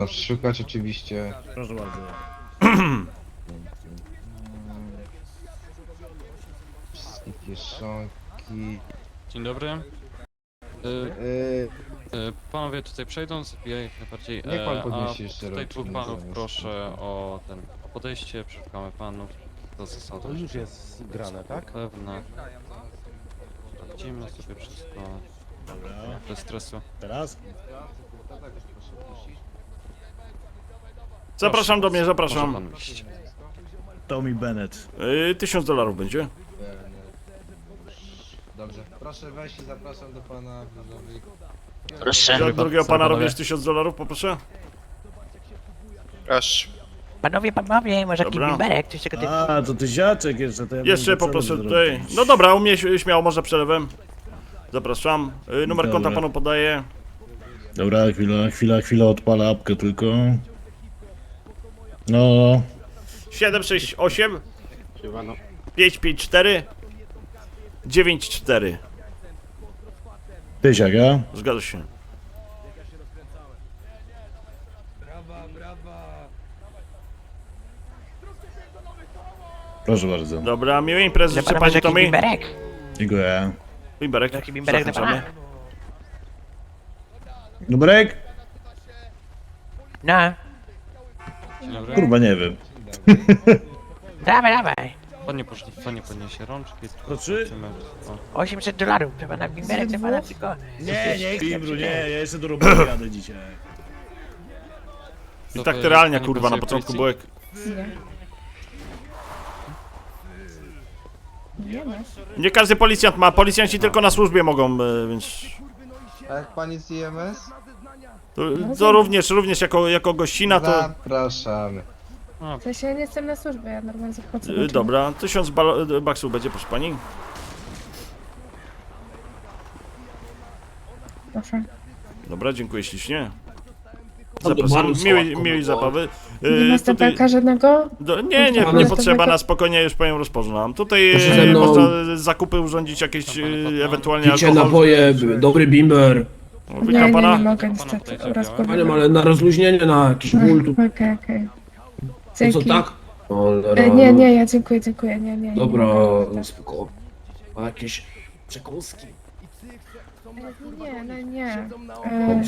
No, Szukać oczywiście. Proszę bardzo. Wszystkie kieszonki. Dzień dobry. Y, Yy, y, panowie tutaj przejdą, sobie jak najbardziej. Niech pan e, podniesie a jeszcze tutaj rączki dwóch panów zamiast. proszę o ten o podejście, przeszukamy panów. To zasada. To już jest grane, tak? Pewne. Sprawdzimy sobie wszystko Dobra. bez stresu. Teraz? Zapraszam do mnie, Może zapraszam. pan. Tommy Bennett. Yy, tysiąc dolarów będzie. Dobrze, proszę wejść i zapraszam do pana. Proszę. Dla drugiego pana panowie. również tysiąc dolarów, poproszę. Proszę. Panowie, panowie, może jakiś Dobra. bimberek, coś tego typu. A, to ty ziaczek jeszcze. To ja Jeszcze poproszę przelew tutaj. No dobra, u mnie ś- śmiało, można przelewem. Zapraszam. Yy, numer Dobra. konta panu podaję. Dobra, chwila, chwila, chwila, odpalę apkę tylko. No, 768 554 94. tysiak, ja? Zgadza się. Proszę bardzo. Dobra, miłej imprezy życzę pani Tommy. bimberek? Dziękuję. Bimberek. Taki bimberek dla Zapraszamy. pana? No, Dzień dobry. Kurwa, nie wiem. dawaj, dawaj. Pan nie, podniesie, pan nie podniesie rączki. tylko To czy? zobaczymy, o. 800 dolarów, dla pana bimberek, dla pana tylko. Nie, nie nie, ja jeszcze do roboty jadę dzisiaj. I Co tak wy, realnia pani kurwa na początku policji? byłek. Nie. Nie każdy policjant ma, policjanci tylko na służbie mogą, e, więc... A jak pani z IMS? To, to również, również jako, jako gościna to... Zapraszamy. W sensie ja nie jestem na służbie, ja normalnie zapłacę. E, Dobra, tysiąc balo- e, baksów będzie, proszę pani. Proszę. Dobra, dziękuję ślicznie. Zapraszam, miłej, miłej zabawy. E, Nie ma tutaj, stempelka żadnego? do, nie, nie, Ale nie to potrzeba, taka- na spokojnie już panią rozpoznam. Tutaj Proszę ze e, mną. można zakupy urządzić jakieś e, ewentualnie Picie, alkohol. napoje, dobry bimber. O, Nie, Witam nie, nie pana. mogę niestety. Oraz głowy. ale na rozluźnienie, na jakiś ból tu. Okej, okej. To co, Dzięki. tak? Cholera, E, nie, no. nie, ja dziękuję, dziękuję, nie, nie. nie, Dobra, nie, nie, spoko. A jakieś przekąski? nie, nie, nie. E,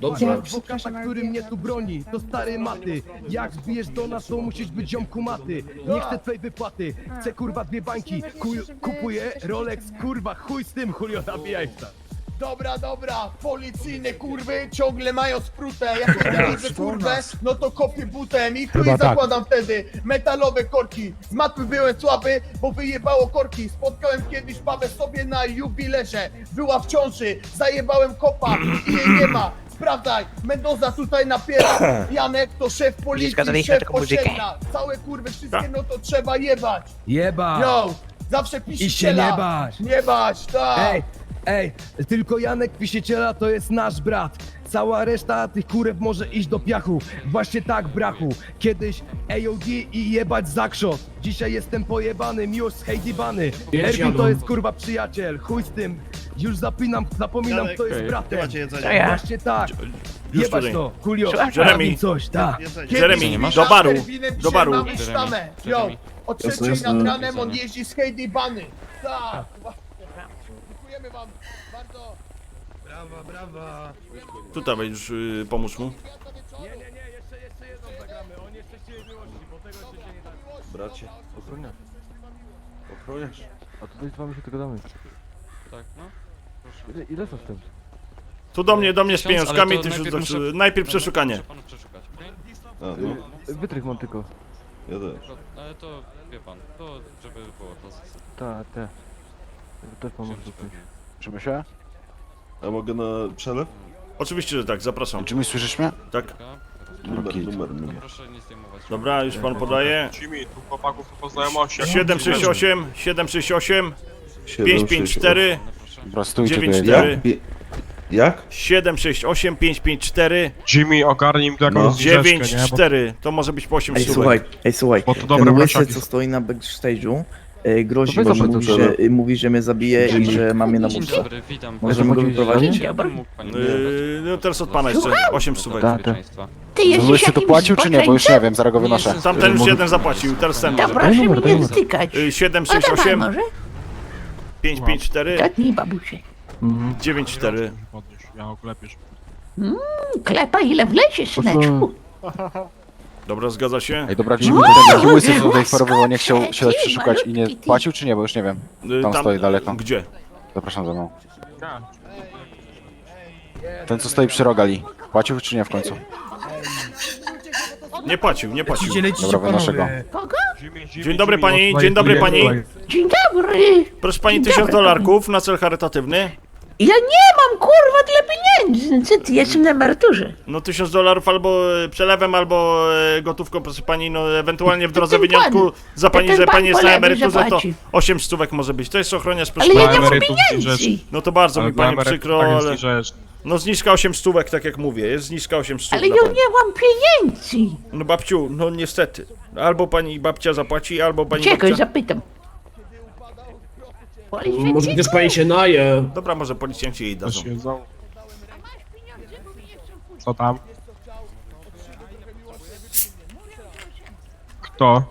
Dobrze, dobrze. który mnie tu broni, to stary maty Jak wbijesz do nas, to musisz być ziomku maty Nie chcę twej wypłaty, chcę kurwa dwie bańki Kuj, Kupuję Rolex, kurwa, chuj z tym, Julio, nabijaj tam Dobra, dobra, policyjne kurwy ciągle mają sprutę, jak nie widzę kurwę, no to kopię butem i chuj zakładam wtedy metalowe korki. Z matmy byłem słaby, bo wyjebało korki. Spotkałem kiedyś babę sobie na jubilerze, była w ciąży, zajebałem kopa i jej nie ma. Sprawdzaj, Mendoza tutaj napiera, Janek to szef policji, szef taką muzykę. Całe kurwy wszystkie, no to trzeba jebać. Jeba! Yo, zawsze pisze I się nie bać. Nie bać, tak. Ej, ej, tylko Janek Pisiciela to jest nasz brat. Cała reszta tych kurew może iść do piachu. Właśnie tak, brachu. Kiedyś AOD i jebać zakrzot. Dzisiaj jestem pojebany, miłość z Heidi Bany. Jedź, Erwin to jest kurwa przyjaciel, chuj z tym. Już zapinam, zapominam kto jest bratem. Ja. Właśnie tak. Już Jebać tutaj. to. Słucham, Jeremy. Jeremy. coś, tak. Jeremy, do baru, do baru. Mamy sztamę. O trzeciej nad ranem on jeździ z Heidi Bany. Tak. Dziękujemy wam bardzo. Brawa, brawa. Tutaj już y, pomóż mu. Nie, nie, nie, jeszcze, jeszcze jedną zagramy. On jeszcze siłę miłości, bo tego jeszcze się nie da. Bracie, ochroniarz. Ochroniarz. A tutaj z wami się dogadamy. Tak, no. Proszę. Ile, ile za wstęp? Tu do mnie, do mnie z ale pieniążkami, to tysiąc, najpierw muszę- najpierw przeszukanie. Muszę panu przeszukać, okej? A, no. Wytrych mam tylko. Ja też. Tylko- Ale to, wie pan, to żeby było to. Tak, te. Też tutaj. pewnie. Trzymaj się? A mogę na przelew? Oczywiście, że tak, zapraszam. Czy mi słyszysz mnie? Tak, Dobra, Numer, numer To mnie. proszę nie zdejmować. dobra, już pan podaje. Jimmy, tu chłopaków po znajomości. 768, 768, 554, No proszę. Prostujcie 94, Jak? 768, 554, Jimmy, ogarnij im tu jakąś 94. To może być po 8 Ej, stówek. słuchaj, ej, słuchaj. Bo to Ten dobre łysy, mraczaki. co stoi na backstage'u, e, grozi, To bo weź mówi, zapytaj że, tego. e, mówi, że mnie zabije i że mam mnie na Dzień muszce. dobry, witam. Możemy go Dzień wyprowadzić? dobry. Mógł pani Yy, no teraz od pana jeszcze 8 stówek. Tak, tak. bezpieczeństwa. Ty jesteś Byłeś tu jakimś płacił czy nie? Bo już nie wiem, zaraz go wynoszę. Tamten już jeden zapłacił, teraz ten może. Daj proszę numer, daj mnie nie numer. dotykać. Yy, 7, O, 6, to pan 8, może? 5, 5, 4, Gadnij, babusie. 9, 4. Klepa ile wlezie, syneczku. Dobra, zgadza się? Ej, dobra, Jimmy, ten taki łysy tutaj chorował, nie chciał się dać przeszukać i nie płacił czy nie? Bo już nie wiem. Yy, Tam stoi daleko. Gdzie? Zapraszam za mną. Ten co stoi przy rogali. Płacił czy nie w końcu? Nie płacił, nie płacił. Dobra, wynoszę go. Kogo? Dzień dobry pani, dzień dobry pani. Dzień dobry. Proszę pani, Dzień 1000 dobry, dolarków na cel charytatywny. Ja nie mam kurwa tyle pieniędzy. Co ty, jestem na emeryturze. No 1000 dolarów albo e, przelewem, albo e, gotówką, proszę pani, no ewentualnie w drodze ten pan- wyniątku za to pani, ten że pan pani jest na emeryturze, to zapłaci. 8 stówek może być. To jest ochroniarz, proszę Ale ja pani. nie mam pieniędzy. No to bardzo mi pani przykro, ale... No zniżka 8 stówek, tak jak mówię, jest zniżka 8 stówek. Ale ja pani. nie mam pieniędzy. No babciu, no niestety. Albo pani babcia zapłaci, albo pani Czekaj, babcia... zapytam. Może też pani się naje. Dobra, może policjanci jej dadzą. Co tam? Kto?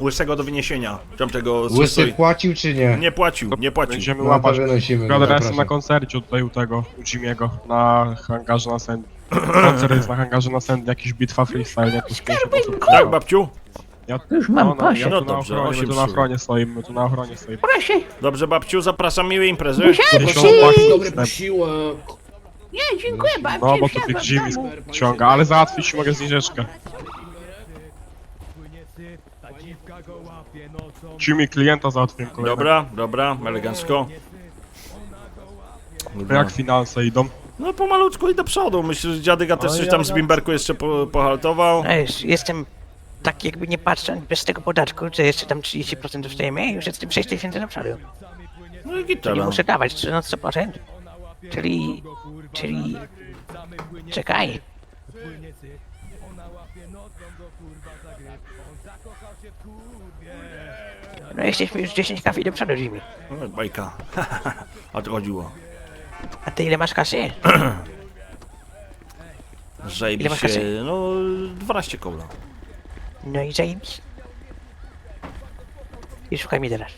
Łysego do wyniesienia. Tamtego co Łysy płacił czy nie? Nie płacił, nie płacił. Będziemy No to łapać. wynosimy Gadam, ja jestem na koncercie tutaj u tego, u Jimmy'ego, na hangarze na Sandy. Koncert jest na hangarze na Sandy, jakiś bitwa freestyle, osób. Tak, babciu? Ja, Już mam no, pasię. ja tu No na dobrze, ochronie, my osiem tu na psów. ochronie stoimy, my tu na ochronie stoimy. Proszę. Dobrze, babciu, zapraszam miłej imprezy. Tysiąc Dobry baki, posiłek. Nie, dziękuję bardzo. No bo to tych Jimmy ciąga, ale załatwić mogę zniżeczkę. Jimmy klienta załatwiłem kolejnego. Dobra, dobra, elegancko. Jak finanse idą? No pomalutku i do przodu. Myślę, że dziadyga też coś tam z bimberku jeszcze po, pohaltował. No jest, jestem tak jakby nie patrząc bez tego podatku, że jeszcze tam 30% dostajemy, już jestem 6 tysięcy do przodu. No i Nie gitara. muszę dawać 13%. Czyli, czyli, czekaj. No jesteśmy już 10 kafli do przodu, Jimmy. No, bajka. A to chodziło. A ty ile masz kasy? Żejbi Ile masz się, kasy? no 12 koła. No i zajebiście. I słuchaj mnie teraz.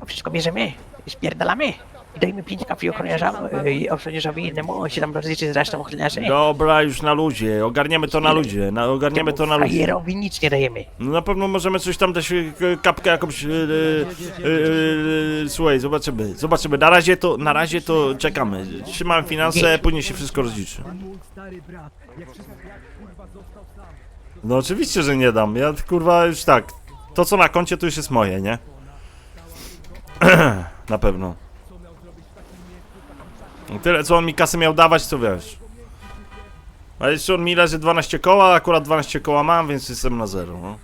To wszystko bierzemy i spierdalamy. I dajmy 5 kafli ochroniarzowi, ochroniarzowi innemu, on się tam rozliczy z resztą ochroniarzy. Dobra, już na ludzie. Ogarniemy to na ludzie. Na, ogarniemy to na ludzie. Frajerowi nic nie dajemy. No na pewno możemy coś tam dać, e, kapkę jakąś, e, e, e, e, słuchaj, zobaczymy, zobaczymy, na razie to, na razie to czekamy, trzymamy finanse, później się wszystko rozliczy. No oczywiście, że nie dam, ja kurwa już tak, to co na koncie to już jest moje, nie? na pewno. Tyle co on mi kasy miał dawać, to wiesz. A jeszcze on mi leży 12 koła, akurat 12 koła mam, więc jestem na zero, no.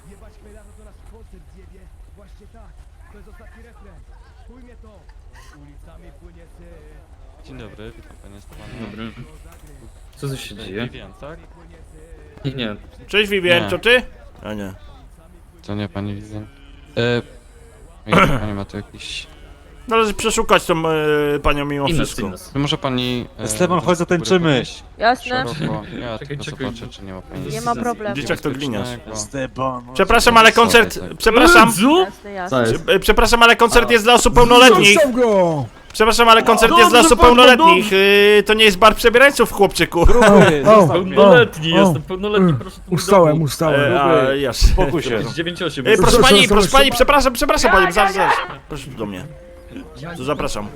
Dzień dobry, witam panie Stefanie. Dobry. Co tu się dzieje? Vivian, tak? Nie. Cześć Vivien, Nie. to ty? A nie. To nie pani widzę. E, jak pani ma tu jakiś... Należy przeszukać tą e, panią mimo wszystko. To może pani... E, Stefan, chodź zatańczymy. Jasne, Szeroko. Ja Czekaj, tylko czekaj. zobaczę, czy nie ma pani... nie ma problemu. Dzieciak to gliniarz. Stycznego. Przepraszam, ale koncert. Przepraszam. Jasne, jasne. Co jest? e, Przepraszam, ale koncert jest dla osób pełnoletnich. Przepraszam, ale koncert jest dla osób pełnoletnich. E, To nie jest bar przebierańców, chłopczyku. Pełnoletni, jestem pełnoletni, proszę tu Ustałem, ustałem. E, a, jasne. Spokój się. 9-8. E, proszę pani, proszę pani, przepraszam, przepraszam panią, zaraz, zaraz. Proszę do mnie. Tu zapraszam.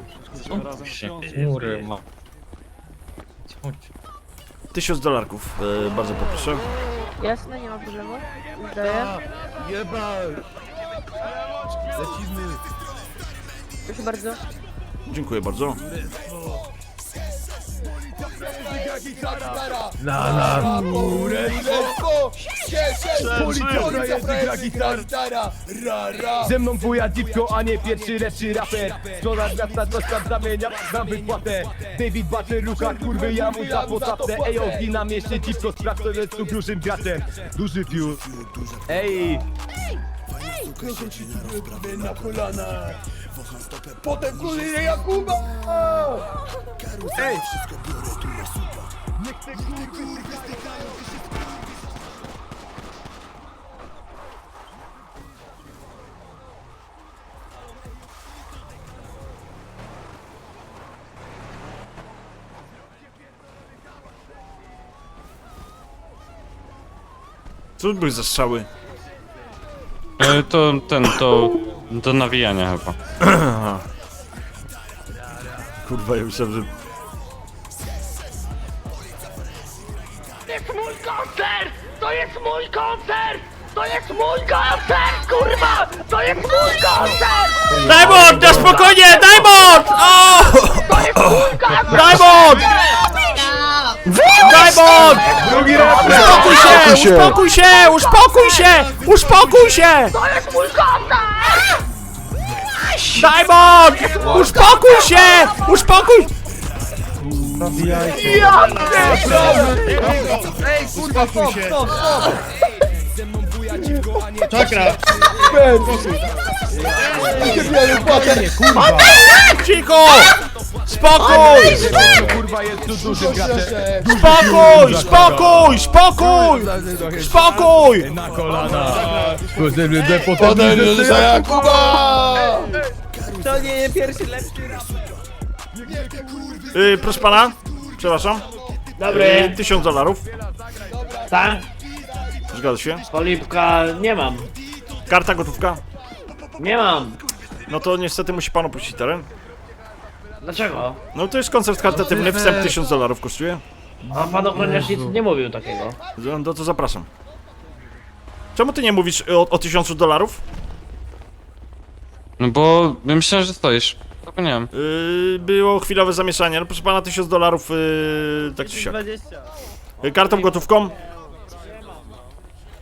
Mury ma. Tysiąc dolarków, e, bardzo poproszę. Jasne, nie ma problemu. Zdaję. Proszę bardzo. Dziękuję bardzo. Na, na. Let's Policja gra gitara. Ze mną wuja dziwko, a nie pierwszy lepszy raper. Zgoda miasta, coś tam zamienia na wypłatę. David Butler, rucha, kurwy, ja mu za posadzę Ej, ogni na mieście, dziwko, sprawdź, to jest tu dużym graczem Duży fiut Ej, na kolana. Potem kolejny Jakuba! ej Co to były za strzały? E, to ten, to... Do nawijania chyba. Kurwa, ja myślałem, że... To jest mój koncert! To jest mój koncert! To jest mój koncert, kurwa! To jest mój koncert! Diamond, na spokojnie, Diamond! O! To jest mój koncert! Diamond! Diamond! Drugi raz! Uspokój się, uspokój się, uspokój się, uspokój się! To jest mój koncert! Diamond! Uspokój się, uspokój! Ej, kurwa, stop, stop, stop! Czakra! Cicho! Spokój! kurwa, jest tu dużym graczem Spokój, spokój, spokój! Spokój! Na kolana Potem za Jakuba! Yy, proszę pana, przepraszam. Dobry. Yy, tysiąc dolarów. Tak? Zgadza się. Polipka nie mam. Karta gotówka. Nie mam. No to niestety musi pan opuścić teren. Dlaczego? No to jest koncert charytatywny, wstęp 1000 dolarów kosztuje. A pan ochroniarz nic nie mówił takiego. No to zapraszam. Czemu ty nie mówisz o, o 1000 dolarów? No bo myślałem, że stoisz. Zapomniałem. Yy, było chwilowe zamieszanie. No proszę pana, 1000 dolarów, yy, tak czy siak. Yy, kartą gotówką?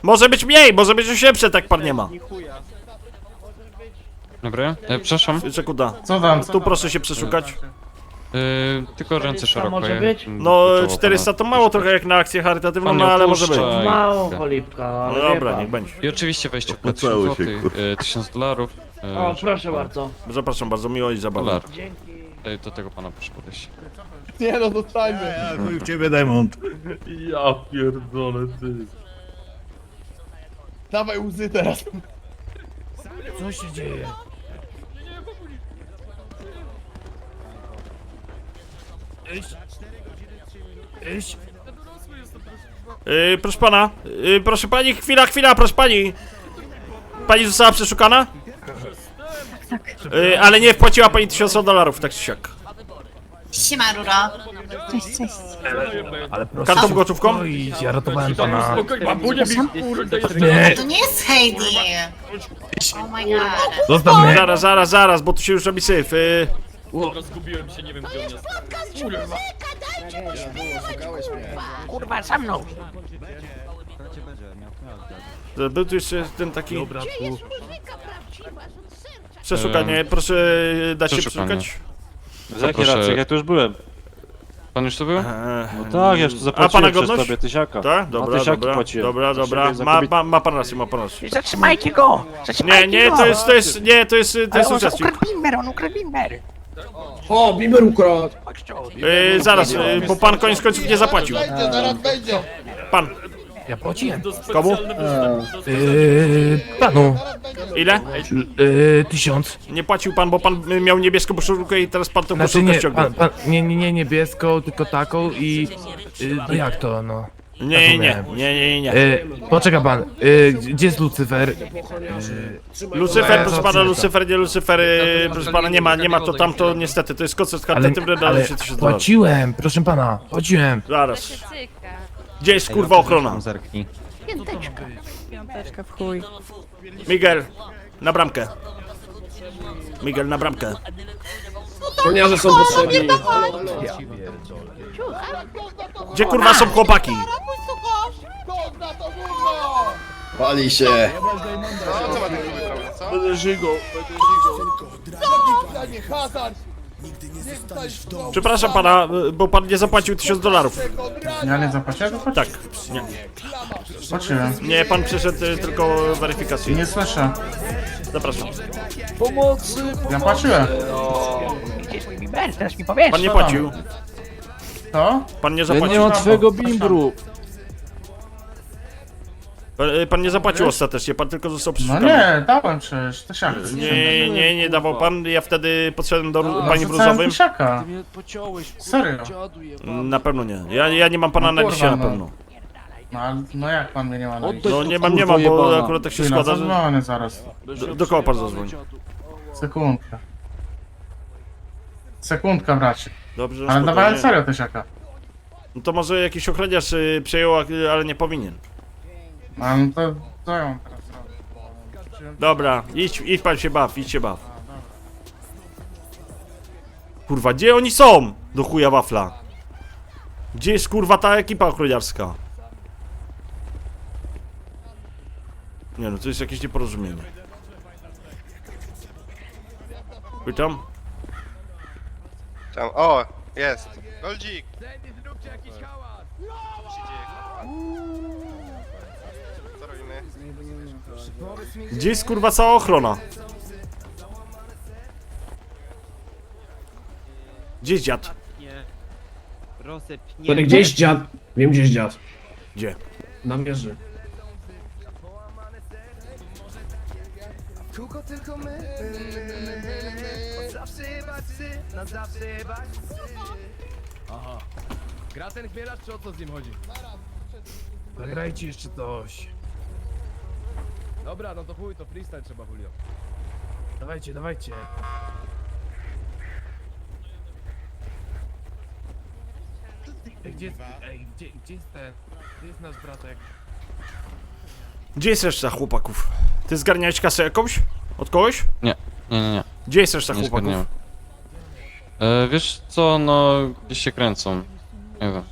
Może być mniej, może być 800, tak pan nie ma. Dobra, e, przepraszam. Czekuda. Co wam? Tu proszę się przeszukać. E, tylko ręce szeroko. może być? No, czoło 400 to mało trochę jak na akcję charytatywną, Pan no nie ale może być. opuszcza. Mało polipka, ale No dobra, pan. niech będzie. I oczywiście wejście w Opłacało 1000 się, zł, kurwa. e, 1000 dolarów. e, O, że- proszę bardzo. Zapraszam bardzo, miło i zabawne. Dolar. Dzięki. E, Do tego pana proszę podejść. Nie no, zostańmy. Ja chuj w ciebie, Diamond. Ja pierdolę, ty. Dawaj łzy teraz. Co się dzieje? Iść. Iść. Yy, proszę pana, yy, proszę pani, chwila, chwila, proszę pani. Pani została przeszukana? Tak. Yy, ale nie wpłaciła pani 1000 dolarów, tak czy siak. Siema, Rura. Cześć, cześć. Ale proszę Kartą się gotówką? uspokoić, ja ratowałem pana. Nie, To nie jest Heidi. Oh my god. zostaw mnie. Zaraz, zaraz, zaraz, bo tu się już robi syf. Yy, Zgubiłem się, nie wiem gdzie on jest. Kurwa, za mną! był tu jeszcze ten taki... Przeszukanie, proszę dać się Przeszukanie. przeszukać. Z jakiej Proszę. racji? Ja tu już byłem? Pan już tu był? No tak, ja już tu A zapłaciłem pana przez godność? tobie tysiaka. Tak? Dwa Dobra, tysiaki dobra, płaciłem. dobra, Za dobra. siebie, za Ma, kobietę. ma, ma pan rację, ma pan rację. Zatrzymajcie go! Nie, Zatrzymajcie nie, go! to jest, to jest, nie, to jest, to Ale jest on uczestnik. ukradł bimber, on ukradł bimber! O, Bimber ukradł. Yy, zaraz, yy, bo pan koniec końców nie zapłacił. Będzie, zaraz będzie. Pan, Ja płaciłem. komu? Yy, panu. Ile? Yy, tysiąc. Nie płacił pan, bo pan y, miał niebieską koszulkę i teraz pan tą Znaczy koszulkę nie, ściągnął. pan, pan, nie, nie, nie niebieską, tylko taką i... Yy, no jak to, no? Nie, nie, nie, nie, nie, nie. Yy, poczeka pan, yy, gdzie jest Lucyfer? Lucyfer, proszę pana. Lucyfer, nie Lucyfer, yy, proszę pana, nie ma, nie ma to tamto, niestety, to jest koncert Ale, charytatywny, ale ale się dolarów. płaciłem, proszę pana, płaciłem. Zaraz. Gdzie jest kurwa ochrona? Piąteczka. Piąteczka w chuj. Miguel, na bramkę. Miguel, na bramkę. Ochroniarze są potrzebni. Gdzie kurwa są chłopaki? Pali się. Będę żygał, będę żygał. Przepraszam pana, y, bo pan nie zapłacił 1000 dolarów. Ja nie zapłaciłem? Tak, nie. Zapłaciłem. Nie, pan przyszedł y, tylko weryfikację. Nie słyszę. Zapraszam. Ja płaciłem. Gdzie jest mój biber? Teraz mi powiesz. Pan nie płacił. To? Pan nie Ja zapłacił. nie mam twojego bimbru. Y, Pan nie zapłacił ostatecznie, pan tylko został No przeszukany. nie, dałem przecież. Tysiaka. Nie, nie, nie dawał pan. Ja wtedy podszedłem do ró- pani w różowym. tysiaka. mnie pociąłeś, Serio? Na pewno nie. Ja, ja nie mam pana No na kurwa, dzisiaj na no. pewno. No, ale- no jak pan mnie nie ma na liście? No nie mam, nie mam, bo akurat tak się Chwila, składa, że... zadzwonię zaraz. Do, do kogo pan zadzwoni? Sekundkę. Sekundka, bracie. Dobrze, Ale dawałem spokojnie. serio tysiaka. No to może jakiś ochroniarz y, przejął, a- ale nie powinien. A no to co ją teraz robić? Dobra, idź, idź pan się baw, idź się baw. Kurwa, gdzie oni są? Do chuja wafla. Gdzie jest kurwa ta ekipa ochroniarska? Nie no, to jest jakieś nieporozumienie. Witam? Tam, o, jest. Goldzik. Jakiś hałas! Co robimy? Gdzie jest kurwa cała ochrona? Gdzie jest dziad? Który gdzieś dziad. Wiem gdzieś dziad. Gdzie? Na mierzy. Kółko tylko my, my, my, my, my. Od zawsze jebać psy, na zawsze jebać psy. Aha. Gra ten chmielarz, czy o co z nim chodzi? Zagrajcie jeszcze coś. Dobra, no to chuj, to freestyle trzeba, Julio. Dawajcie, dawajcie. Ej, gdzie, ej, gdzie, gdzie jest ten, gdzie jest nasz bratek? Gdzie jest reszta chłopaków? Ty zgarniałeś kasę jakąś? Od kogoś? Nie, nie, nie, nie. Gdzie jest reszta Nie chłopaków? zgarniałem. E, wiesz co, no gdzieś się kręcą. Nie wiem.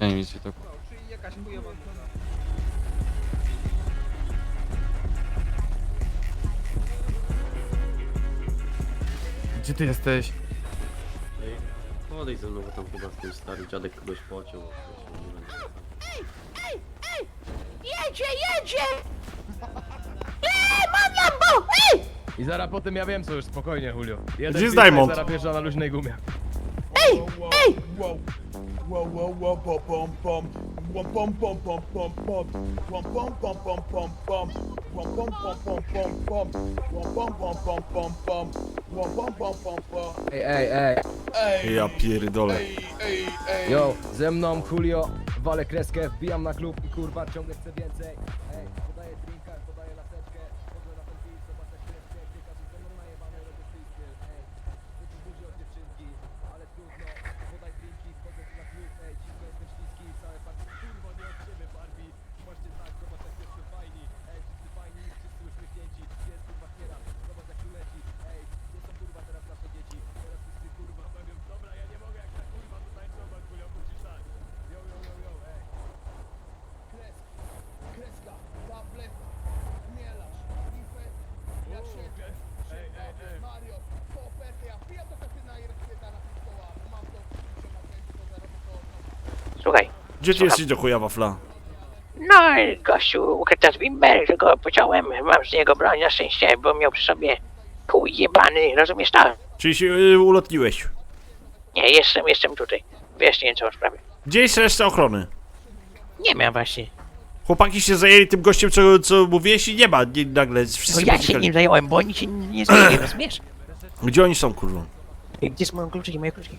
Ja nie widzę tego. Gdzie ty jesteś? Podejdź ze mną, bo tam chyba ten stary dziadek kogoś pociął. Jedzie, jedzie! I zaraz potem ja wiem co już, spokojnie Julio. Jeden Gdzie jest Diamond? Zaraz bierze na luźnej gumie. Ej! Ej! Ej, ej, ej. Ej, Ja pierdolę. ej, ej, ej. Yo, ze mną Julio, walę kreskę, wbijam na klub i kurwa ciągle chcę więcej. Ej, podaję drinka, podaję laseczkę, chodzę na ten beat, zobacz jak kreskę, ty każdy ze mną najebany, robię freestyle, ej. Chcę tu dużo od dziewczynki, ale trudno, podaj drinki, wchodzę tu na klub, ej, dziwko jestem śliski, całe party, kurwa nie od siebie Barbie, właśnie tak, zobacz jak jestem fajni, ej, wszyscy fajni, wszyscy uśmiechnięci, jest kurwa kiera, zobacz jak tu leci, ej, gdzie są kurwa teraz nasze dzieci, teraz wszyscy kurwa mówią, dobra, ja nie mogę jak ta kurwa tutaj trzeba, Julio, musisz tak. Yo, yo, yo, yo, ej. Kreska, kreska, tablet, mielarz, infet, ja siedzę, siedzę, Mario, po ofertę, ja piję to kasyna i rozkwieta na pistoła, bo mam to, że na chęci to zaraz to Słuchaj, Gdzie ty jesteś do chuja wafla? no gościu ukryta z bimber, że go pociąłem, mam z niego broń na szczęście, bo miał przy sobie chuj jebany, rozumiesz to? Czyli się y, ulotniłeś. Nie, jestem, jestem tutaj. Wyjaśnię całą sprawę. Gdzie jest reszta ochrony? Nie miałem właśnie. Chłopaki się zajęli tym gościem, co, co mówiłeś i nie ma nie, nagle. No Wszyscy ja się poczekali. nim zająłem, bo oni się nie zajęli, rozumiesz? Gdzie oni są, kurwa? Gdzie jest moje kluczyki, moje kluczyki?